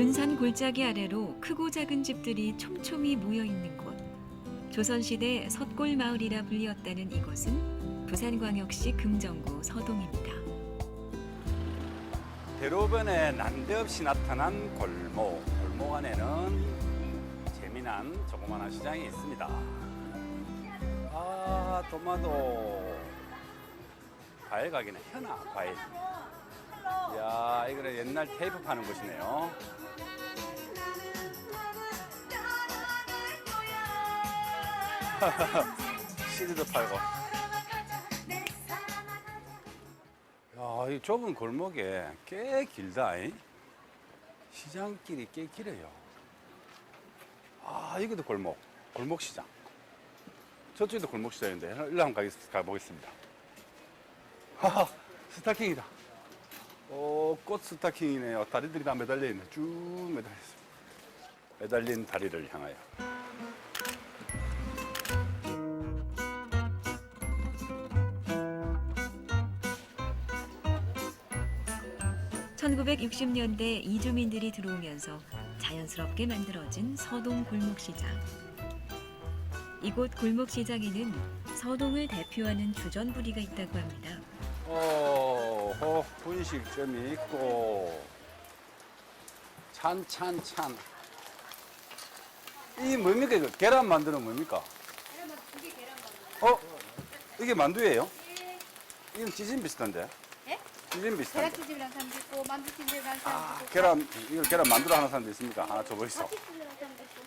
윤산 골짜기 아래로 크고 작은 집들이 촘촘히 모여 있는 곳. 조선시대 섰골 마을이라 불리었다는 이곳은 부산광역시 금정구 서동입니다. 대로변에 난데없이 나타난 골목. 골목 안에는 재미난 조그마한 시장이 있습니다. 아, 토마토. 과일 가게는 현아 과일. 이야, 이거는 옛날 테이프 파는 곳이네요. CD도 팔고. 야, 이 좁은 골목에 꽤 길다. 이. 시장길이 꽤 길어요. 아, 이것도 골목. 골목 시장. 저쪽에도 골목 시장인데, 일로 한번 가보겠습니다. 하하, 스타킹이다. 오, 꽃 스타킹이네요. 다리들이 다 매달려 있네. 쭉 매달려 있습니다. 매달린 다리를 향하여. 1960년대 이주민들이 들어오면서 자연스럽게 만들어진 서동 골목시장. 이곳 골목시장에는 서동을 대표하는 주전부리가 있다고 합니다. 어, 어, 분식점이 있고 찬찬찬 이 뭡니까 이거 계란 만두는 뭡니까? 어? 이게 만두예요? 이건 찌짐 비슷한데? 예? 찌짐 비슷한데? 계란찜이랑 사람도 있고 만두찜이랑 사람도 아, 있고 계란 이거 계란 만두로 하는 사람도 있습니까? 하나 줘보 있어. 파티찜이랑 사람도 있고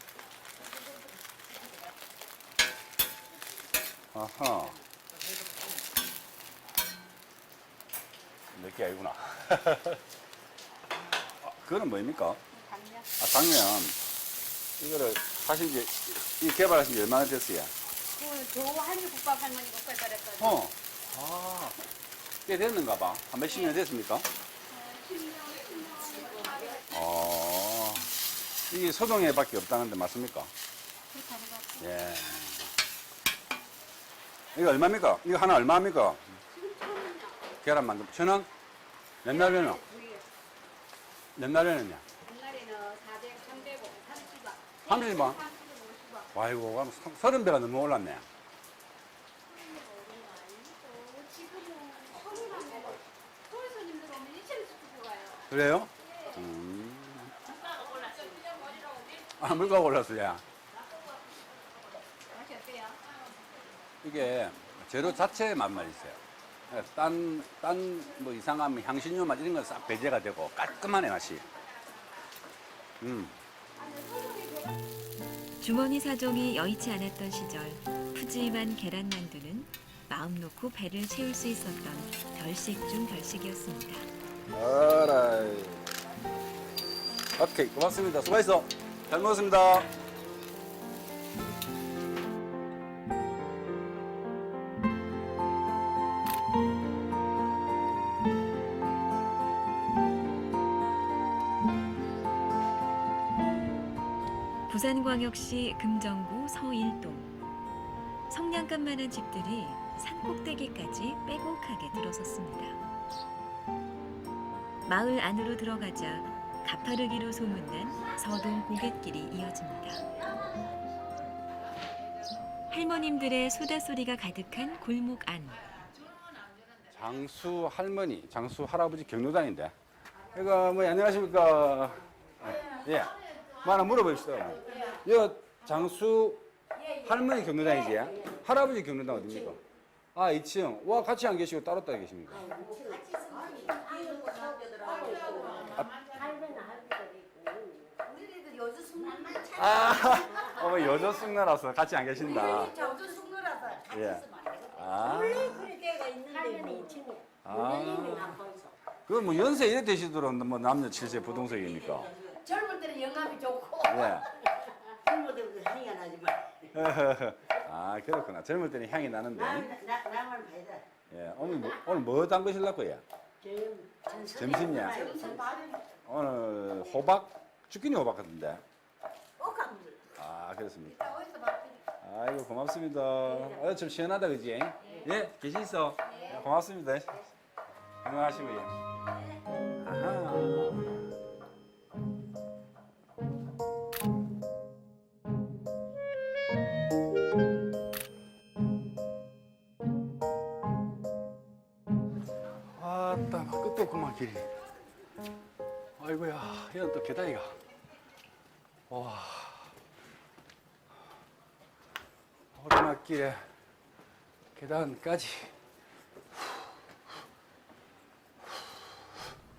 아하. 몇 개 아니구나. 아, 그거는 뭐입니까? 당면 아, 당면. 이거를 사실 이제 이 개발하신 지 얼마나 됐어요? 그거는 저 한일 국밥 할머니가 개발했거든요 어. 아. 꽤 됐는가 봐. 한 몇십 년 됐습니까? 어. 이게 소동에밖에 없다는데 맞습니까? 그렇다는 것 같아요 예. 이거 얼마입니까? 이거 하나 얼마입니까? 계란 만두 천 원? 옛날에는 옛날에는요. 옛날에는 400, 300, 30원 30원? 30원, 50원 아이고, 그럼 서- 서른 배가 넘어 올랐네. 지금은 서울 가면 서울 손님들 오면 2천원씩 주고 가요 그래요? 음. 아, 물가가 올랐어요. 이게 재료 자체의 맛만 있어요. 딴, 딴, 뭐 이상한 향신료 맛 이런 건 싹 배제가 되고 깔끔하네, 맛이. 음. 주머니 사정이 여의치 않았던 시절 푸짐한 계란 만두는 마음 놓고 배를 채울 수 있었던 별식 중 별식이었습니다. 알아이. 오케이, 고맙습니다. 수고했어. 잘 먹었습니다. 부산광역시 금정구 서일동. 성냥감만한 집들이 산 꼭대기까지 빼곡하게 들어섰습니다. 마을 안으로 들어가자 가파르기로 소문난 서동 고갯길이 이어집니다. 할머님들의 수다 소리가 가득한 골목 안. 장수 할머니, 장수 할아버지 경로당인데. 이거 뭐 안녕하십니까? 예. 뭐 하나 물어봅시다. 여 장수 할머니 경로당이지? 할아버지 경로당 어디입니까? 아, 2층. 와, 같이 안 계시고 따로 따로 계십니까? 아, 어머 여자 숙녀라서 같이 안 계신다. 예. 아, 그럴 때가 있는데 2층에 아. 그건 뭐 연세 이래 되시더라도 뭐 남녀 칠세 부동석입니까? 젊을 때는 영감이 좋고 예. 젊어도 향이가 나지 마. 아, 그렇구나. 젊을 때는 향이 나는데. 나, 나, 나만 봐야 예. 오늘 뭐, 오늘 뭐 담그실라고 요 점심이야? 오늘 호박, 주끼니 호박 같은데. 아, 그렇습니까? 어디서 아이고, 고맙습니다. 어, 좀 시원하다, 그지? 예, 계시 있어. 예, 고맙습니다. 건강하시고, 예. 아하. 계단이가 와 오르막길에 계단까지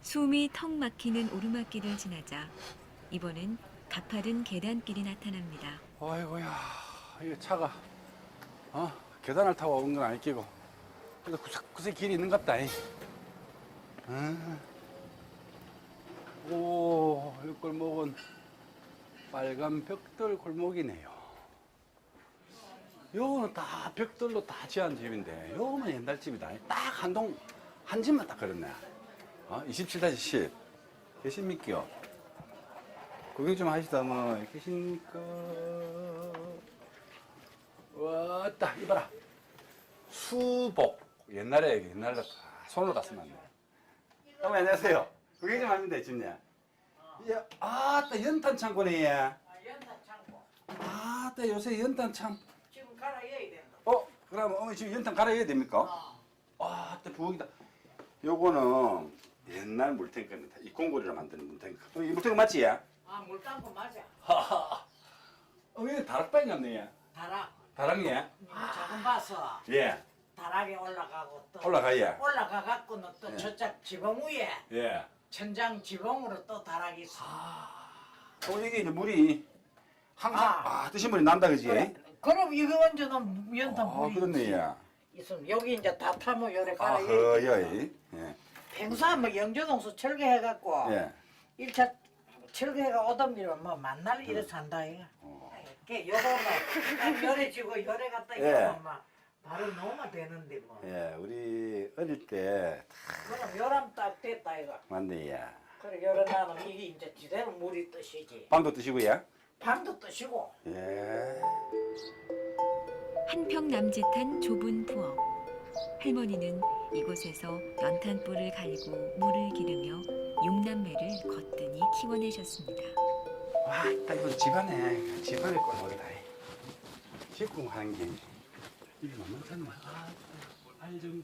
숨이 턱 막히는 오르막길을 지나자 이번엔 가파른 계단길이 나타납니다. 아이고야 이게 차가 어 계단을 타고 온 건 아니끼고 그래도 구석구석 길이 있는 것 같다 이. 응. 골목은 빨간 벽돌 골목이네요. 요거는 다 벽돌로 다 지은 집인데 요거만 옛날 집이다. 딱 한 동, 한 집만 딱 그렇네. 어? 27-10. 계십니까? 구경 좀 하시다 뭐 계십니까? 왔다 이봐라 수복 옛날에 옛날에 손으로 갔으면 안 돼. 어머 안녕하세요. 구경 좀 합니다 집님. 야, 아따 연탄 창고네. 연탄 창고. 아따 요새 연탄 참. 지금 갈아야 된다. 어 그럼 어머니 지금 연탄 갈아야 됩니까? 어. 아따 부엌이다. 요거는 옛날 물탱크입니다. 이 공고리로 만드는 물탱크. 어, 이 물탱크 맞지? 아, 물 담고 맞아. 어, 왜 다락방이 없네. 다락. 다락이? 작은 봐서 예. 다락에 올라가고 또 올라가예. 올라가 갖고는 또 예. 저쪽 지붕 위에 예. 천장 지붕으로 또 다락이 있어. 어, 이게 이제 물이 항상 아. 아, 뜨신 물이 난다 그지? 그래, 그럼 이거 언제는 연탄 아, 물이 그렇네. 있지. 예. 있으면 여기 이제 다 타면 요래 아, 갈아야 돼. 허여이. 예. 팽수하면 영조동수 철거해갖고 예. 일 1차 철거해가 오던기면 뭐 만날 이래서 한다 이거. 어. 이렇게 요거 뭐 열에 지고 열에 갖다 예. 이러면 막 바로 놓으면 되는데 뭐. 예, 우리 어릴 때 그럼 열하면 딱 됐다 이거. 맞네. 예. 그래 열에 나면 이게 이제 지대로 물이 뜨시지. 방도 뜨시고요. 밤도 뜨시고. 예. 한평 남짓한 좁은 부엌. 할머니는 이곳에서 연탄불을 갈고 물을 기르며 육남매를 거뜬히 키워내셨습니다. 와, 딱 이거 집안에 집안에 꼴먹이다. 집궁 하는 게 이게 만만찮아. 아, 알좀.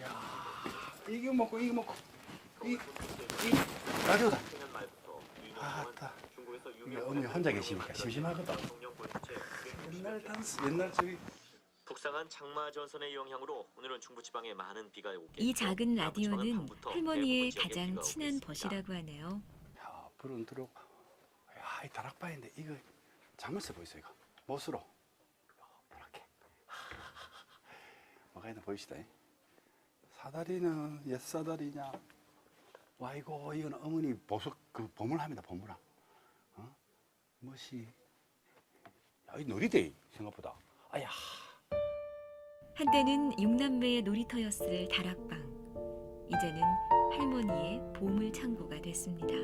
야, 이거 먹고 이거 먹고 이, 이 라디오다. 아따. 이게 어머니 혼자 계시니까 심심하거든. 옛날 단스, 옛날 저기 북상한 장마 전선의 영향으로 오늘은 중부 지방에 많은 비가 오겠고 이 작은 라디오는 할머니의 가장 친한. 벗이라고 하네요. 야, 불은 들어오고. 야, 이 다락방인데 이거 자물쇠 보이세요, 이거? 못으로. 이렇게. 뭐가 있나 보이시다. 이? 사다리는 옛 사다리냐? 와, 이거 이건 어머니 보석 그 보물합니다, 보물함. 어? 멋이. 야, 이 놀이대 생각보다. 아야. 한때는 육남매의 놀이터였을 다락방. 이제는 할머니의 보물 창고가 됐습니다.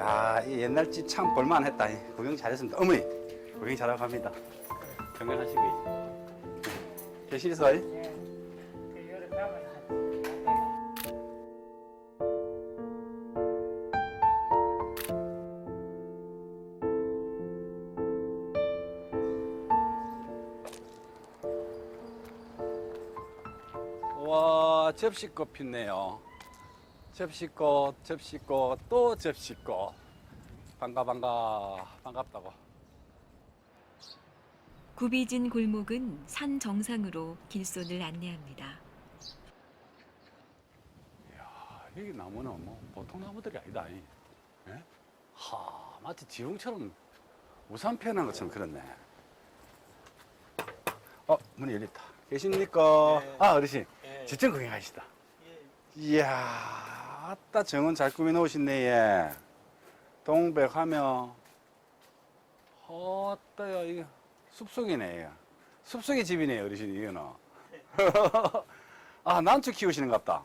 야, 이 옛날 집 참 볼만했다. 이. 구경 잘했습니다. 어머니, 구경 잘하고 갑니다. 건강하시고. 한. 와 접시꽃 폈네요. 접시꽃, 접시꽃, 또 접시꽃. 반가 반가 반갑다고. 구비진 골목은 산 정상으로 길손을 안내합니다. 아, 여기 나무는 뭐 보통 나무들이 아니다. 이. 예? 하 마치 지붕처럼 우산 표현한 것처럼 그렇네. 어 문이 열렸다. 계십니까? 아 어르신 직접 구경하시다. 이야 아따 정원 잘 꾸며 놓으셨네 예. 동백하며 어따야 이게 숲속이네. 숲속의 집이네 어르신 이거는. 아 난초 키우시는 것 같다.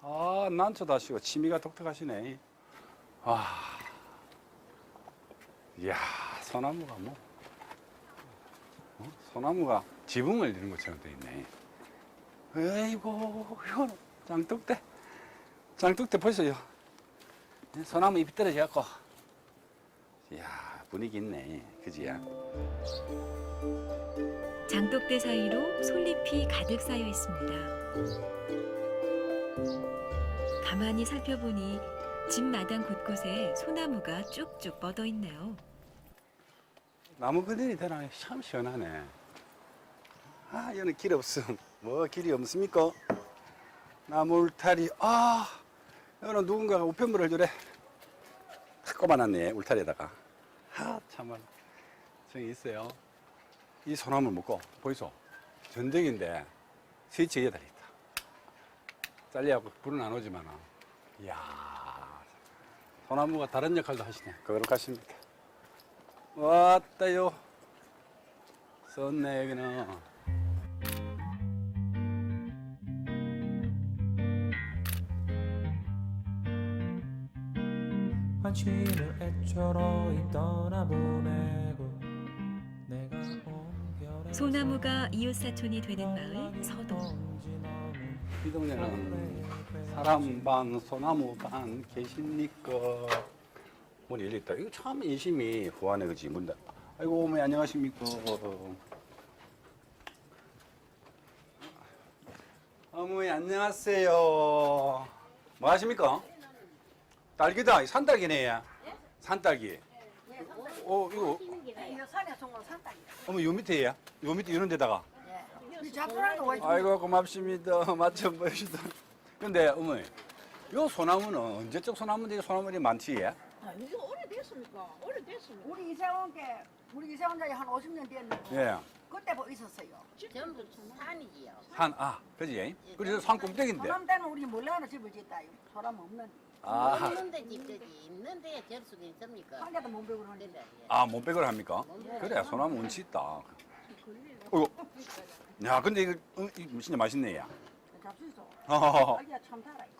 아, 난초도 하시고 취미가 독특하시네. 와. 이야, 소나무가 뭐. 어? 소나무가 지붕을 이루는 것처럼 돼 있네. 에이고, 이거는 장독대. 장독대 보세요. 소나무 잎이 떨어져갖고. 이야, 분위기 있네. 그지야? 장독대 사이로 솔잎이 가득 쌓여 있습니다. 가만히 살펴보니 집 마당 곳곳에 소나무가 쭉쭉 뻗어 있네요. 나무 그늘이 되나 참 시원하네. 아, 여기는 길 없음. 뭐 길이 없습니까? 나무 울타리. 아, 여기는 누군가가 우편물을 주래. 탁 꼽아놨네, 울타리에다가. 아, 참말. 정이 있어요. 이 소나무 먹고, 보이소? 전쟁인데, 스위치 달려 있다. 잘리하고 불은 안 오지만, 이야, 소나무가 다른 역할도 하시네. 그거로 가십니까? 왔다요. 썼네, 여기는. 관심을 애초로이 떠나보내고 내가 온 소나무가 이웃 사촌이 되는 마을 서동. 이 동네는 사람 반, 소나무 반 계십니까? 문이 열렸다. 이거 참 인심이 후하네, 그지? 문 닫. 아이고, 어머니 안녕하십니까? 어머니 안녕하세요. 뭐 하십니까? 딸기다. 산딸기네. 산딸기. 어, 이거 이거 산에 송은 산딸기. 어머 요 밑에야? 요 밑에 이런 데다가. 이왜 아이고 고맙습니다. 맛좀 보시다. 근데 어머니, 요 소나무는 언제적 소나무인데 이 소나무들이 많지? 예? 아, 이거 오래됐습니까? 오래됐습니까? 우리 이사 온 게 우리 이사 온 지한 50년 됐는데 예. 그때 뭐 있었어요. 전부 산이지요. 산, 아, 그지? 그래서 산 꼭대기인데. 소남 때는 우리 몰라는 집을 짓다요. 소남 없는. 아, 없는데 집들이 있는데 될 수가 있습니까? 한 개도 못 배우고 그러는데. 그래, 예. 아, 몸빼을 합니까? 그래, 소나무 운치 있다. 어이구. 야, 근데 이거, 어, 이거 진짜 맛있네, 야. 잡수 있어. 어허허. 딸기가 참 달아 이거.